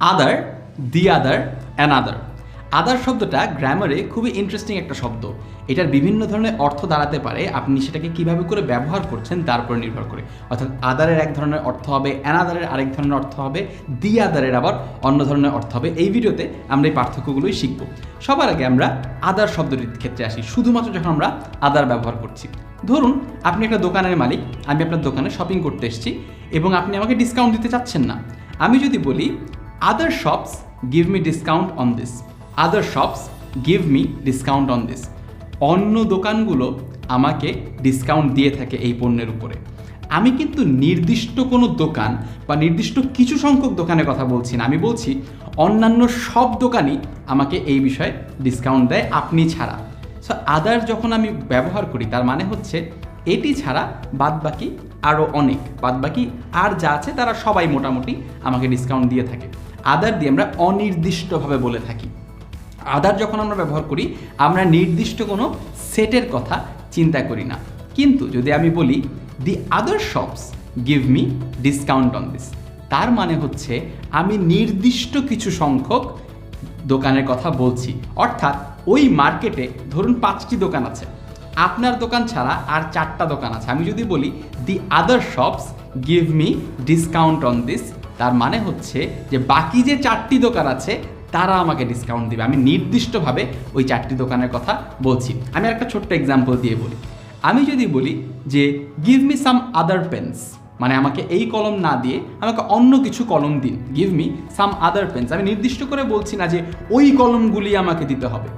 আদার দি আদার an আদার আদার শব্দটা গ্রামারে খুবই interesting একটা শব্দ। এটার বিভিন্ন ধরনের অর্থ দাঁড়াতে পারে। আপনি সেটাকে কীভাবে করে ব্যবহার করছেন তার উপর নির্ভর করে। অর্থাৎ আদারের এক ধরনের অর্থ হবে অ্যানাদারের আরেক ধরনের অর্থ হবে দি আদারের আবার অন্য ধরনের অর্থ হবে। এই ভিডিওতে আমরা এই পার্থক্যগুলোই শিখব। সবার আগে আমরা আদার শব্দটির ক্ষেত্রে আসি। শুধুমাত্র যখন আমরা আদার ব্যবহার করছি। ধরুন, আপনি একটা দোকানের মালিক, আমি আপনার দোকানে শপিং করতে এসেছি এবং আপনি আমাকে ডিসকাউন্ট দিতে চাচ্ছেন না। আমি যদি বলি other shops give me discount on this other shops give me discount on this অন্য দোকানগুলো আমাকে ডিসকাউন্ট দিয়ে থাকে এই পণ্যের উপরে। আমি কিন্তু নির্দিষ্ট কোনো দোকান বা নির্দিষ্ট কিছু সংখ্যক দোকানের কথা বলছি না। আমি বলছি অন্যান্য সব দোকানই আমাকে এই বিষয়ে ডিসকাউন্ট দেয়, আপনি ছাড়া। সো আদার যখন আমি ব্যবহার করি, তার মানে হচ্ছে এটি ছাড়া বাদবাকি আরও অনেক। বাদবাকি আর যা আছে, তারা সবাই মোটামুটি আমাকে ডিসকাউন্ট দিয়ে থাকে। আদার দিয়ে আমরা অনির্দিষ্টভাবে বলে থাকি। আদার যখন আমরা ব্যবহার করি, আমরা নির্দিষ্ট কোনো সেটের কথা চিন্তা করি না। কিন্তু যদি আমি বলি, the other shops give me discount on this. তার মানে হচ্ছে, আমি নির্দিষ্ট কিছু সংখ্যক দোকানের কথা বলছি। অর্থাৎ, ওই মার্কেটে ধরুন পাঁচটি দোকান আছে। আপনার দোকান ছাড়া আর চারটা দোকান আছে। আমি যদি বলি, the other shops give me discount on this তার মানে হচ্ছে যে বাকি যে চারটি দোকান আছে, তারা আমাকে ডিসকাউন্ট দেবে। আমি নির্দিষ্টভাবে ওই চারটি দোকানের কথা বলছি। আমি একটা ছোট্ট এক্সাম্পল দিয়ে বলি। আমি যদি বলি যে give me some other pens মানে আমাকে এই কলম না দিয়ে আমাকে অন্য কিছু কলম দিন। Give me some other pens আমি নির্দিষ্ট করে বলছি না যে, ওই কলমগুলি আমাকে দিতে হবে।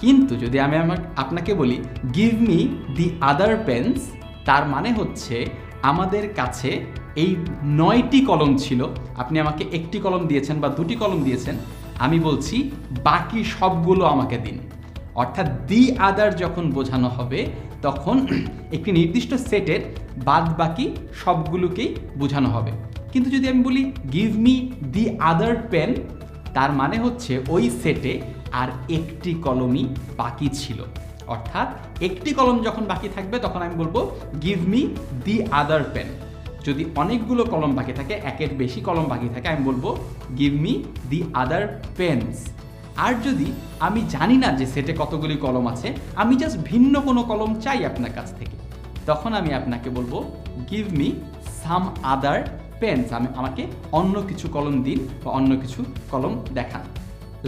কিন্তু যদি আমি আমার আপনাকে বলি give me the other pens তার মানে হচ্ছে আমাদের কাছে এই নয়টি কলম ছিল। আপনি আমাকে একটি কলম দিয়েছেন বা দুটি কলম দিয়েছেন। আমি বলছি, বাকি সবগুলো আমাকে দিন। অর্থাৎ দি আদার যখন বোঝানো হবে, তখন একটি নির্দিষ্ট সেটের বাদ বাকি সবগুলোকেই বোঝানো হবে। কিন্তু যদি আমি বলি give me the other pen তার মানে হচ্ছে ওই সেটে আর একটি কলমই বাকি ছিল। অর্থাৎ একটি কলম যখন বাকি থাকবে, তখন আমি বলব give me the other pen যদি অনেকগুলো কলম বাকি থাকে, একের বেশি কলম বাকি থাকে, আমি বলব give me the other pens আর যদি আমি জানি না যে সেটে কতগুলি কলম আছে, আমি জাস্ট ভিন্ন কোনো কলম চাই আপনার কাছ থেকে, তখন আমি আপনাকে বলব give me some other pens আমি আমাকে অন্য কিছু কলম দিন বা অন্য কিছু কলম দেখান।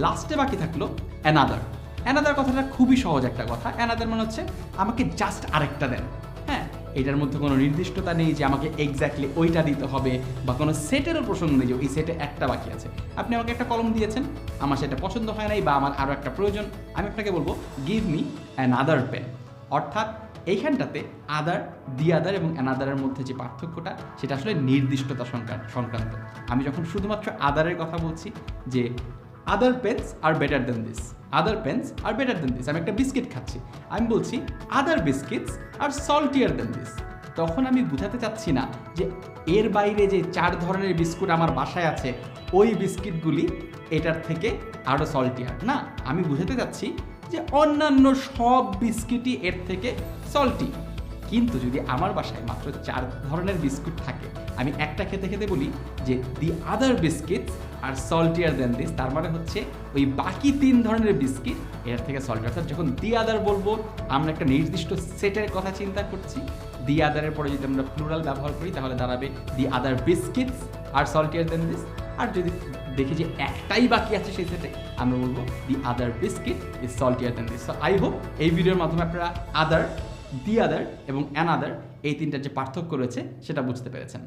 লাস্টে বাকি থাকল অ্যানাদার অ্যানাদার কথাটা খুবই সহজ একটা কথা। অ্যানাদার মানে হচ্ছে, আমাকে জাস্ট আরেকটা দেন। হ্যাঁ? এটার মধ্যে কোনো নির্দিষ্টতা নেই যে আমাকে এক্স্যাক্টলি ওইটা দিতে হবে বা কোনো সেটেরও প্রসঙ্গ নেই যে ওই সেটে একটা বাকি আছে। আপনি আমাকে একটা কলম দিয়েছেন, আমার সেটা পছন্দ হয় নাই বা আমার আরও একটা প্রয়োজন, আমি আপনাকে বলব give me an other pen অর্থাৎ এইখানটাতে আদার দি আদার এবং অ্যানাদারের মধ্যে যে পার্থক্যটা, সেটা আসলে নির্দিষ্টতা সংক্রান্ত। আমি যখন শুধুমাত্র আদারের কথা বলছি, যে other pens are better than this other pens are better than this আমি একটা বিস্কিট খাচ্ছি। আমি বলছি আদার বিস্কিটস আর সল্টিয়ার দেন দিস তখন আমি বুঝাতে চাচ্ছি না যে এর বাইরে যে চার ধরনের বিস্কুট আমার বাসায় আছে, ওই বিস্কিটগুলি এটার থেকে আরও সল্টিয়ার না, আমি বুঝাতে চাচ্ছি যে অন্যান্য সব বিস্কিটই এর থেকে সল্টি কিন্তু যদি আমার বাসায় মাত্র চার ধরনের বিস্কুট থাকে আমি একটা খেতে খেতে বলি যে দি আদার বিস্কিটস আর সল্টিয়ার দেন দিস তার মানে হচ্ছে ওই বাকি তিন ধরনের বিস্কিট এর থেকে সল্টি অর্থাৎ যখন দি আদার বলব, আমরা একটা নির্দিষ্ট সেটের কথা চিন্তা করছি দি আদারের পরে যদি আমরা প্লুরাল ব্যবহার করি, তাহলে দাঁড়াবে দি আদার বিস্কিটস আর সল্টিয়ার দেন দিস আর যদি দেখি যে একটাই বাকি আছে সেই সেটে আমরা বলব the other biscuit is saltier than this I hope এই ভিডিওর মাধ্যমে আপনারা আদার দি আদার এবং অ্যান আদার এই তিনটার যে পার্থক্য রয়েছে, সেটা বুঝতে পেরেছেন।